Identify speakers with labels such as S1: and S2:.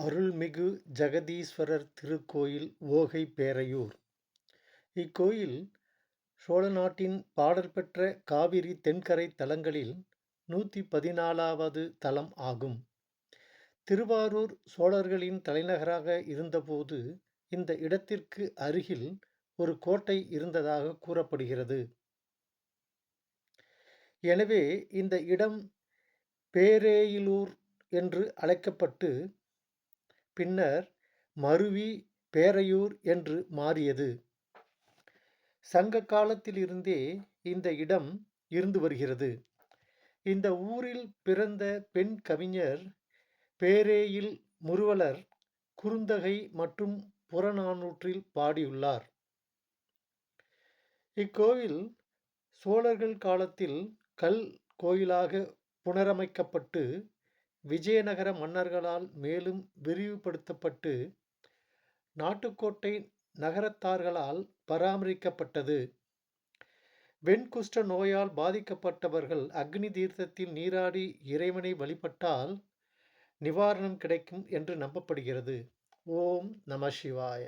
S1: அருள்மிகு ஜெகதீஸ்வரர் திருக்கோயில் ஓகை பேரையூர். இக்கோயில் சோழ நாட்டின் பாடல் பெற்ற காவிரி தென்கரை தலங்களில் நூற்றி பதினாலாவது தலம் ஆகும். திருவாரூர் சோழர்களின் தலைநகராக இருந்தபோது இந்த இடத்திற்கு அருகில் ஒரு கோட்டை இருந்ததாக கூறப்படுகிறது. எனவே இந்த இடம் பேரேயிலூர் என்று அழைக்கப்பட்டு பின்னர் மருவி பேரையூர் என்று மாறியது. சங்க காலத்திலிருந்தே இந்த இடம் இருந்து வருகிறது. இந்த ஊரில் பிறந்த பெண் கவிஞர் பேரேயில் முருவலர் குறுந்தகை மற்றும் புறநானூற்றில் பாடியுள்ளார். இக்கோவில் சோழர்கள் காலத்தில் கல் கோயிலாக புனரமைக்கப்பட்டு விஜயநகர மன்னர்களால் மேலும் விரிவுபடுத்தப்பட்டு நாட்டுக்கோட்டை நகரத்தார்களால் பராமரிக்கப்பட்டது. வெண்குஷ்ட நோயால் பாதிக்கப்பட்டவர்கள் அக்னி தீர்த்தத்தில் நீராடி இறைவனை வழிபட்டால் நிவாரணம் கிடைக்கும் என்று நம்பப்படுகிறது. ஓம் நம சிவாய.